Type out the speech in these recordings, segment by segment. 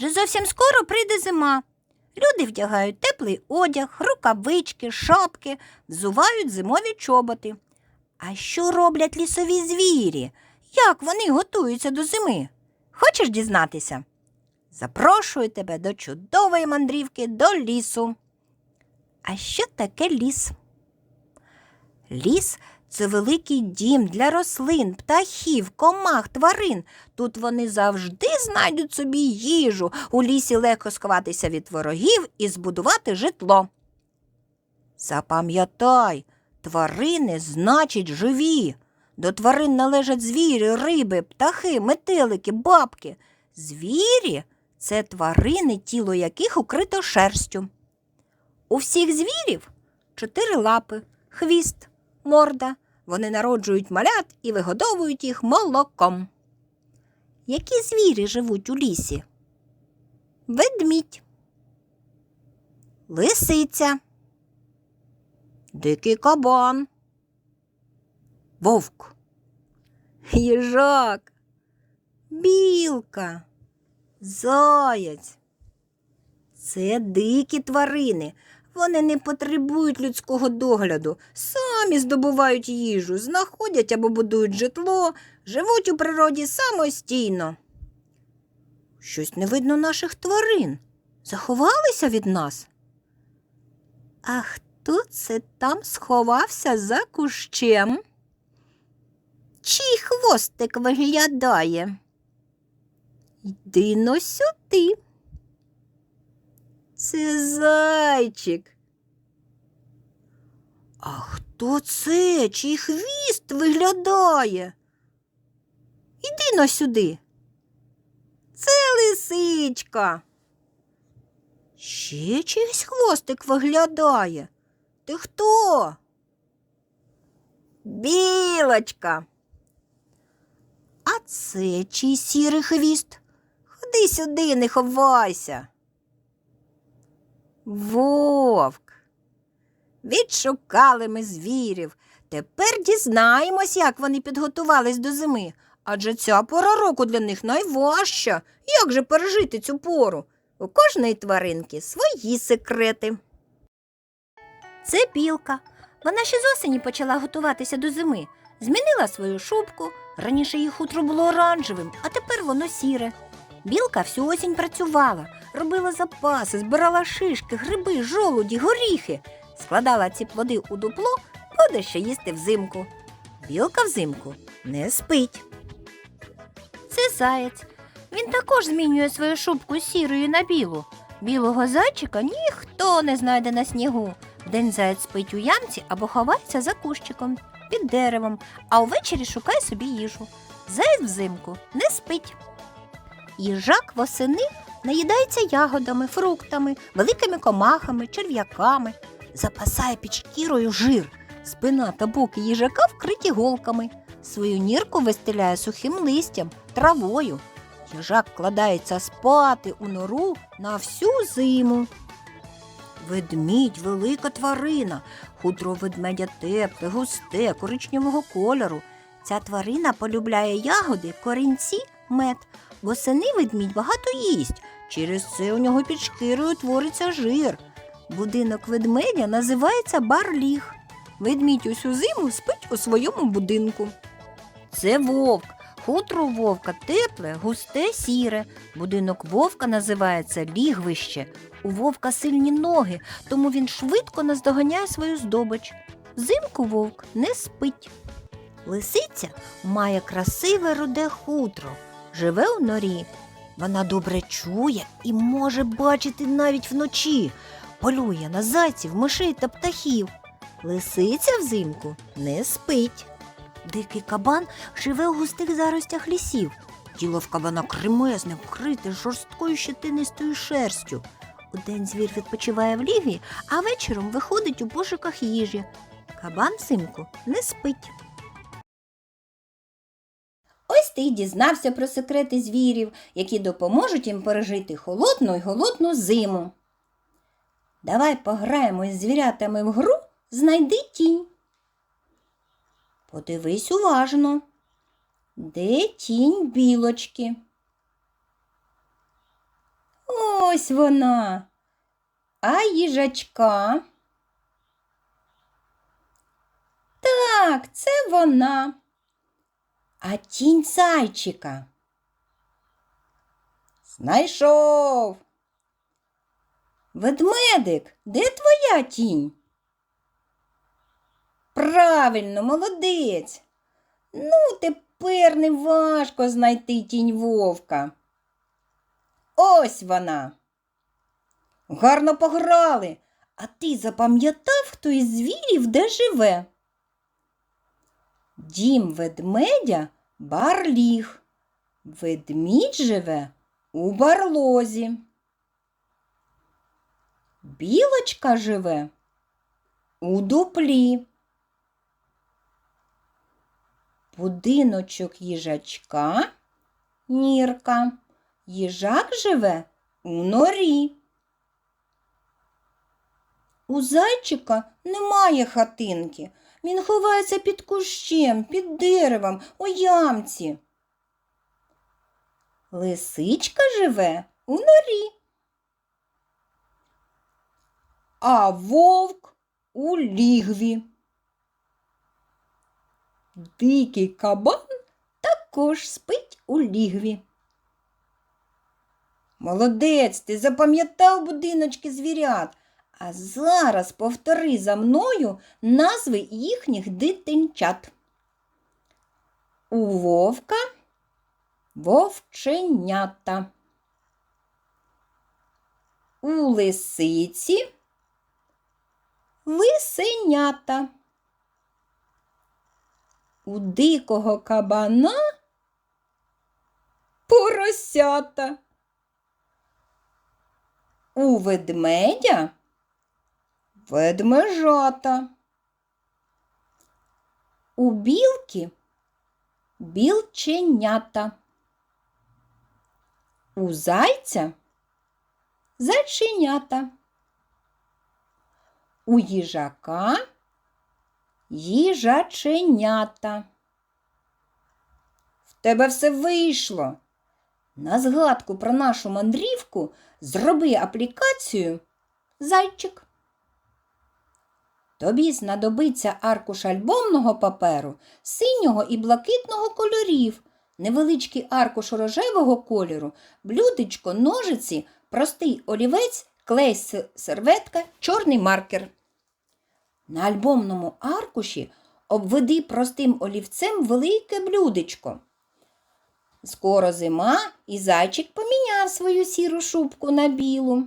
вже зовсім скоро прийде зима. Люди вдягають теплий одяг, рукавички, шапки, взувають зимові чоботи. А що роблять лісові звірі? Як вони готуються до зими? Хочеш дізнатися? Запрошую тебе до чудової мандрівки до лісу. А що таке ліс? Ліс це великий дім для рослин, птахів, комах, тварин. Тут вони завжди знайдуть собі їжу. У лісі легко сховатися від ворогів і збудувати житло. Запам'ятай, тварини значить живі. До тварин належать звірі, риби, птахи, метелики, бабки. Звірі це тварини, тіло яких укрито шерстю. У всіх звірів чотири лапи, хвіст, морда. Вони народжують малят і вигодовують їх молоком. Які звірі живуть у лісі? Ведмідь, лисиця, дикий кабан, вовк, їжак, білка, заяць. Це дикі тварини. Вони не потребують людського догляду, самі здобувають їжу, знаходять або будують житло, живуть у природі самостійно. Щось не видно наших тварин. Заховалися від нас. А хто це там сховався за кущем? Чий хвостик виглядає? Йди но сюди. Це зайчик. А хто це? Чий хвіст виглядає? Іди но сюди. Це лисичка. Ще чийсь хвостик виглядає. Ти хто? Білочка. А це чий сірий хвіст? Ходи сюди, не ховайся. Вовк. Відшукали ми звірів. Тепер дізнаємось, як вони підготувались до зими. Адже ця пора року для них найважча. Як же пережити цю пору? У кожної тваринки свої секрети. Це білка. Вона ще з осені почала готуватися до зими. Змінила свою шубку. Раніше її хутро було оранжевим, а тепер воно сіре. Білка всю осінь працювала, робила запаси, збирала шишки, гриби, жолуді, горіхи, складала ці плоди у дупло, буде що їсти взимку. Білка взимку не спить. Це заєць. Він також змінює свою шубку з сірої на білу. Білого зайчика ніхто не знайде на снігу. Вдень заєць спить у ямці або ховається за кущиком під деревом, а увечері шукає собі їжу. Заєць взимку не спить. Їжак восени наїдається ягодами, фруктами, великими комахами, черв'яками, запасає під шкірою жир, спина та боки їжака вкриті голками, свою нірку вистеляє сухим листям, травою. Їжак вкладається спати у нору на всю зиму. Ведмідь велика тварина, хутро ведмедя тепле, густе, коричневого кольору. Ця тварина полюбляє ягоди, корінці, мед. Восени ведмідь багато їсть. Через це у нього під шкірою твориться жир. Будинок ведмедя називається барліг. Ведмідь усю зиму спить у своєму будинку. Це вовк. Хутро вовка тепле, густе, сіре. Будинок вовка називається лігвище. У вовка сильні ноги, тому він швидко наздоганяє свою здобич. Взимку вовк не спить. Лисиця має красиве руде хутро, живе у норі. Вона добре чує і може бачити навіть вночі, полює на зайців, мишей та птахів. Лисиця взимку не спить. Дикий кабан живе у густих заростях лісів. Тіло в кабана кремезне, вкрите жорсткою щетинистою шерстю. Удень звір відпочиває в лігві, а вечором виходить у пошуках їжі. Кабан взимку не спить. Ось ти дізнався про секрети звірів, які допоможуть їм пережити холодну й голодну зиму. Давай пограємо із звірятами в гру Знайди тінь. Подивись уважно. Де тінь білочки? Ось вона. А їжачка? Так, це вона. А тінь зайчика. Знайшов. Ведмедик, де твоя тінь? Правильно, молодець. Ну, тепер не важко знайти тінь вовка. Ось вона. Гарно пограли. А ти запам'ятав, хто із звірів де живе? Дім ведмедя барліг. Ведмідь живе у барлозі. Білочка живе у дуплі. Будиночок їжачка нірка. Їжак живе у норі. У зайчика немає хатинки. Він ховається під кущем, під деревом, у ямці. Лисичка живе у норі. А вовк у лігві. Дикий кабан також спить у лігві. Молодець, ти запам'ятав будиночки звірят. А зараз повтори за мною назви їхніх дитинчат. У вовка вовченята. У лисиці лисенята. У дикого кабана поросята. У ведмедя ведмежата. У білки білченята. У зайця зайченята. У їжака їжаченята. В тебе все вийшло. На згадку про нашу мандрівку зроби аплікацію Зайчик. Тобі знадобиться аркуш альбомного паперу синього і блакитного кольорів, невеличкий аркуш рожевого кольору, блюдечко, ножиці, простий олівець, клей серветка, чорний маркер. На альбомному аркуші обведи простим олівцем велике блюдечко. Скоро зима, і зайчик поміняв свою сіру шубку на білу.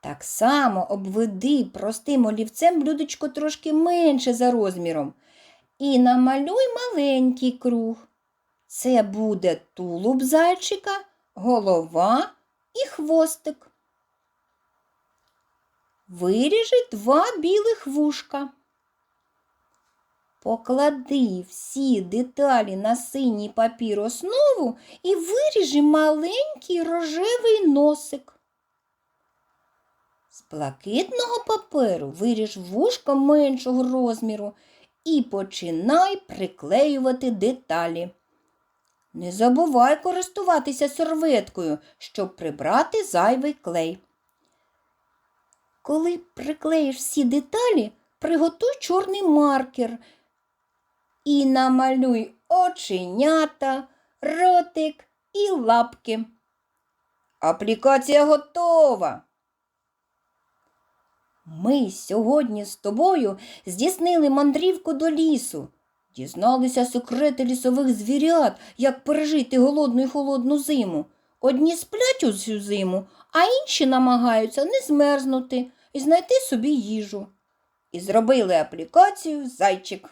Так само обведи простим олівцем блюдечко трошки менше за розміром. І намалюй маленький круг. Це буде тулуб зайчика, голова і хвостик. Виріжи два білих вушка. Поклади всі деталі на синій папір основу і виріжи маленький рожевий носик. З блакитного паперу виріж вушко меншого розміру і починай приклеювати деталі. Не забувай користуватися серветкою, щоб прибрати зайвий клей. Коли приклеїш всі деталі, приготуй чорний маркер і намалюй оченята, ротик і лапки. Аплікація готова. Ми сьогодні з тобою здійснили мандрівку до лісу, дізналися секрети лісових звірят, як пережити голодну і холодну зиму. Одні сплять усю зиму, а інші намагаються не змерзнути і знайти собі їжу. І зробили аплікацію зайчик.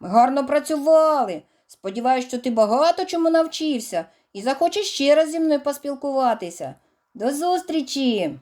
Ми гарно працювали. Сподіваюсь, що ти багато чому навчився і захочеш ще раз зі мною поспілкуватися. До зустрічі!